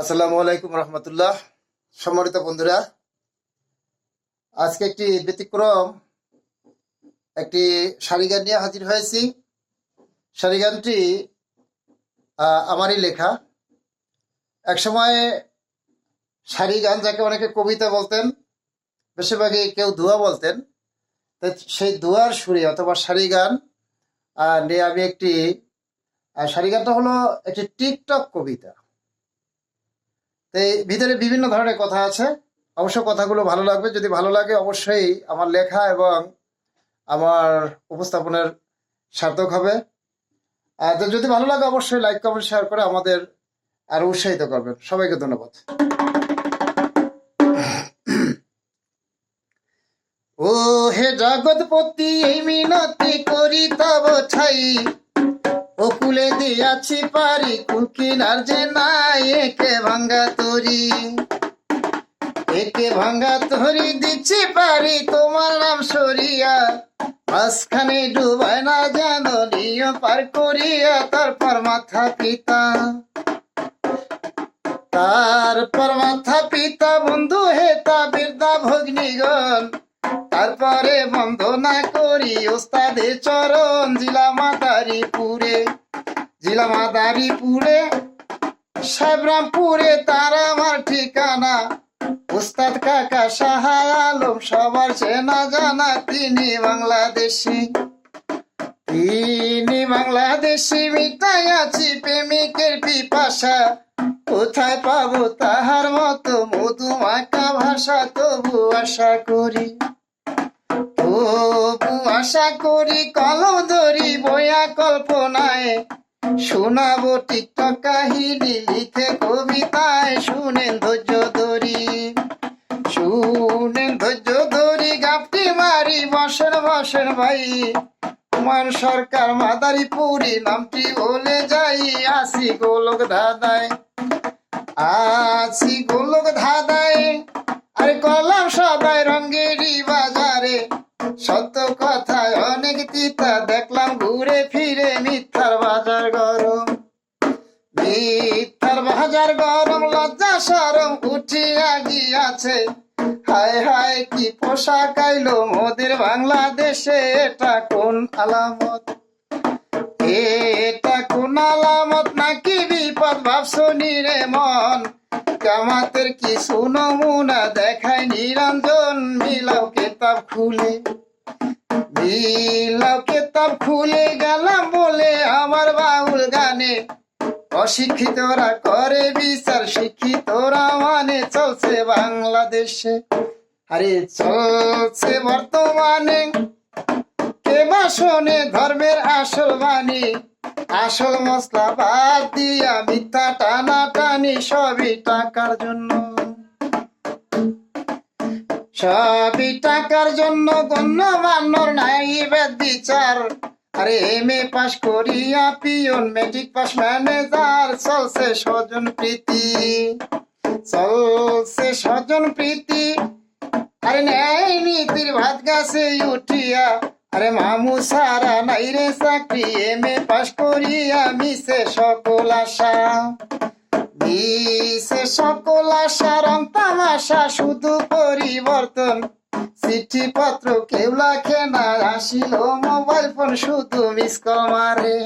আসসালামু আলাইকুম রহমতুল্লাহ। সম্মানিত বন্ধুরা আজকে একটি ব্যতিক্রম একটি শাড়ি গান নিয়ে হাজির হয়েছি। শাড়ি গানটি আহ, আমারই লেখা। একসময় শাড়ি গান যাকে অনেকে কবিতা বলতেন বেশিরভাগই কেউ ধোয়া বলতেন। সেই ধোয়ার সুরে অথবা শাড়ি গান নিয়ে আমি একটি শাড়ি গানটা হলো একটি টিকটক কবিতা। তো ভিতরে বিভিন্ন ধরনের কথা আছে। অবশ্য কথাগুলো ভালো লাগবে। যদি ভালো লাগে, অবশ্যই আমার লেখা এবং আমার উপস্থাপনের সার্থক হবে। তো যদি ভালো লাগে, অবশ্যই লাইক কমেন্ট শেয়ার করে আমাদের আরও উৎসাহিত করবেন। সবাইকে ধন্যবাদ। ও হে জগৎপতি, এই মিনতি করি তব ছাই। ও কুলে দিয়াছি পারি কুকিনার যে নাই, একে ভাঙ্গা তরি। একে ভাঙ্গা তরি দিচ্ছি পারি, তোমার নাম সরিয়া। মাঝখানে ডুবায় না জানো নিয় পার করিয়া, তারপর মাথা পিতা। তারপর মাথা পিতা, বন্ধু হেতা বৃদ্ধা ভগ্নিগণ। তারপরে বন্দনা করি ওস্তাদের চরণ জিলা মাদারি পুরে জিলা মাদারি পুরে সাবরামপুরে তার আমার ঠিকানা। উস্তাদ কাকা সাহা আলম, সবার চেনা জানা, তিনি বাংলাদেশি। তিনি বাংলাদেশি মিটাই আছি প্রেমিকের পিপাসা। কোথায় পাবো তাহার মতো মধুমাখা ভাষা তবু আশা করি। তবু আশা করি কলম ধরি বয়া কল্পনায়। শোনাবো টিকটক কাহিনী, লিখে কবিতায়। শুনেন ধৈর্য ধরি, শুনেন ধৈর্য ধরি, গাপটি মারি, বসেন বসেন ভাই। কুমার সরকার মাদারীপুরি, নামটি বলে যাই, আসি গোলক ধাঁধায় আসি গোলক অনেক দেখলাম, ঘুরে ফিরে মিথ্যার বাজার গরম। মিথ্যার বাজার গরম, লজ্জা সরম উঠিয়া গিয়াছে। হায় হায়, কি পোশাক আইলো মোদের বাংলাদেশে, এটা কোন আলামত? এটা কোন আলামত? নাকি বিপদ? ভাবছনি রে মন? কামাতের কিছু নমুনা দেখায়, নিরঞ্জন মিলাও কেতাব খুলে। মিলাও কেতাব খুলে গেলাম বলে আমার বাউল গানে। অশিক্ষিতরা করে বিচার শিক্ষিতরা মানে চলছে বাংলাদেশে। আরে চলছে বর্তমানে। কে বা শোনে ধর্মের আসল বাণী? আসল মশলা বাদ দিয়া মিথ্যা টানা টানি সবই টাকার জন্য। সবই টাকার জন্য গণ্যমান্যর নাই বেদ বিচার। আরে এম এ পাস করিয়া পিয়ন, মেট্রিক পাস ম্যানেজার, চলছে স্বজন প্রীতি। চলছে স্বজন প্রীতি। আরে ন্যায় নীতির ভাত গাছে উঠিয়া। আরে মামু সারা নাই রে চাকরি, এম এ পাস করিয়া মিশে সকল আশা। মিশে সকল আশা, রং তামাশা, শুধু পরিবর্তন। চিঠি পত্র কেউ লাখে না, আসিল মোবাইল ফোন, শুধু মিস কল মারে।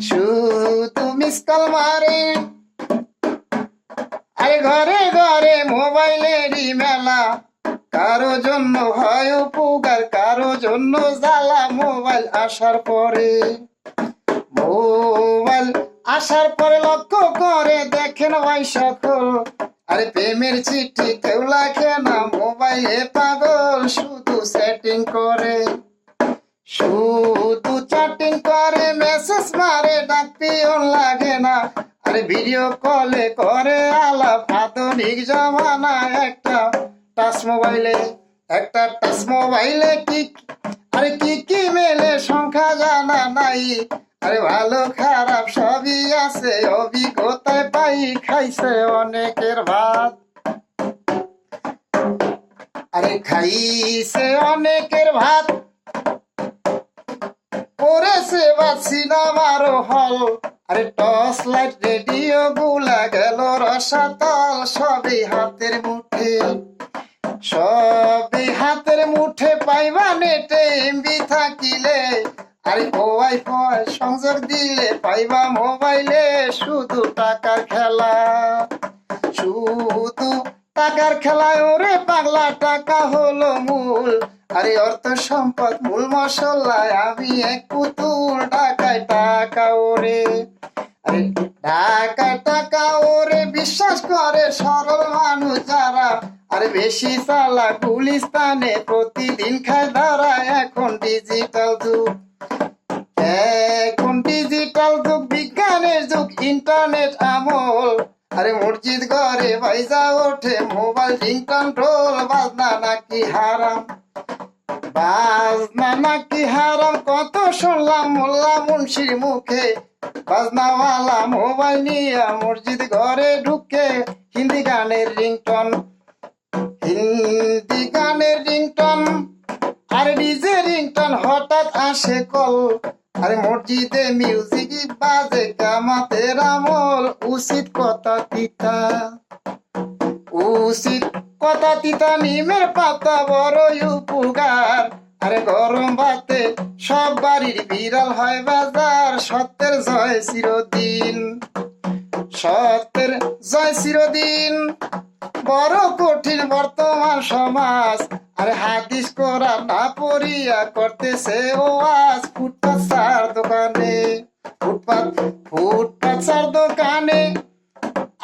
শুধু মিস কল মারে। আরে ঘরে ঘরে মোবাইলেরই মেলা। কারও জন্য হয় উপকার, কারও জন্য জ্বালা। মোবাইল আসার পরে মোবাইল আসার পরে লক্ষ্য করে দেখেন ভাই সকল। আরে প্রেমের চিঠি কেউ লেখে না, মোবাইলে পাগল, শুধু সেটিং করে। শুধু চ্যাটিং করে মেসেজ মারে, ডাক লাগে না। আরে ভিডিও কলে করে আলাপ, আধুনিক জমানা একটা। টাচ মোবাইলে, একটা টাচ মোবাইলে কি আরে কি কি মেলে সংখ্যা জানা নাই? আরে ভালো খারাপ সবই আছে, অভিজ্ঞতায় পাই, খাইছে অনেকের ভাত। আরে খাইছে অনেকের ভাত। পড়েছে বা সিনেমারও হল। আরে টর্চ লাইট রেডিও গুলা গেল, রসাতল সবই হাতের মুঠে। সবই হাতের মুঠে পাইবা নেটে, এমবি থাকিলে। আরে ওয়াই ফাই সংযোগ দিলে পাইবা মোবাইলে। শুধু টাকার খেলা। শুধু টাকার খেলায় ওরে পাগলা, টাকা হলো মূল। আরে অর্থ সম্পদ, মূল মশলায় আমি এক পুতুল। টাকায় টাকা, ওরে। আরে টাকা টাকা, ওরে। বিশ্বাস করে সরল মানুষ যারা আরে বেশি চালা গুলিস্তানে প্রতিদিন খায় দাঁড়া এখন ডিজিটাল যুগ। এখন ডিজিটাল যুগ, বিজ্ঞানের যুগ ইন্টারনেট আমল। আরে মসজিদ ঘরে পয়সা ওঠে মোবাইল রিংটন ঢোল বাজনা নাকি হারাম? বাজনা নাকি হারাম, কত শুনলাম মোল্লা মুন্সির মুখে। বাজনাওয়ালা মোবাইল নিয়ে মসজিদ ঘরে ঢুকে, হিন্দি গানের রিংটন হিন্দি গানের রিংটন, আর ডিজে রিংটন হঠাৎ আসে কল। আরে মসজিদে মিউজিক বাজে কামাতের আমল, উচিত কথা তিতা। উচিত কথা তিতা, নিমের পাতা বড়ই উপকার। আরে গরম ভাতে সব বাড়ির বিড়াল হয় বাজার, সত্যের জয় চিরদিন। সত্যের জয় চিরদিন। বড় কঠিন বর্তমান সমাজ, আরে হাদিস করা না পড়িয়া করতেছে ও আজ ফুটপাত চার দোকানে, ফুটপাত ফুটপাত চার দোকানে।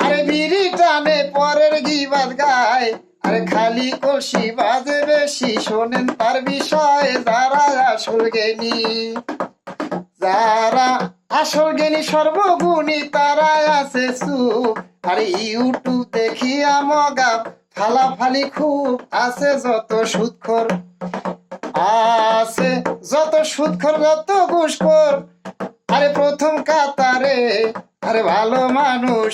আরে বিড়ি টানে, পরের গিবাদ গায়। আরে খালি কলসি বাজে বেশি, শোনেন তার বিষয়ে যারা আসল জ্ঞানী। যারা আসল জ্ঞানী সর্বগুণী তারা আছে চুপ আরে ইউটিউব দেখিয়া মগা, ফালাফালি খুব আছে যত সুৎখর। আছে যত সুৎখর, যত ঘুষখোর। আরে প্রথম কাতারে, আরে ভালো মানুষ।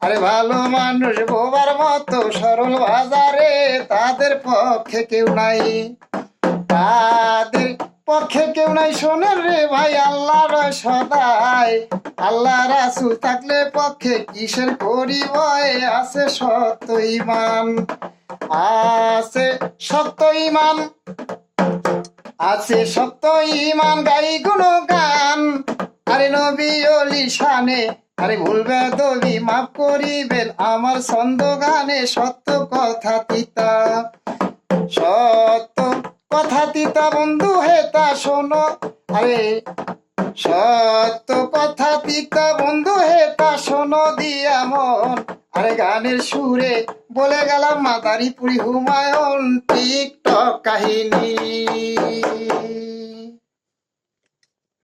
আরে ভালো মানুষ বোবার মতো সরল বাজারে তাদের পক্ষে কেউ নাই। তাদের পক্ষে কেউ নাই শোনেন রে ভাই, আল্লাহর সদাই। আল্লাহ রাসুল থাকলে পক্ষে কিসের পরিবয় আছে সত্য ইমান আছে সত্য ইমান আছে সত্য ইমান গাই গুলো গান আরে নবী অলি শানে, আরে ভুলবে দবি মাফ করিবেন আমার ছন্দ গানে সত্য কথা তিতা, সত্য কথা তিতা বন্ধু হেতা শোনো। আরে, সত্য কথা তিতা বন্ধু হে তা শোনো দিয়া মন। আরে, গানের সুরে বলে গেলাম মাদারিপুরি হুমায়ুন টিকটক কাহিনী।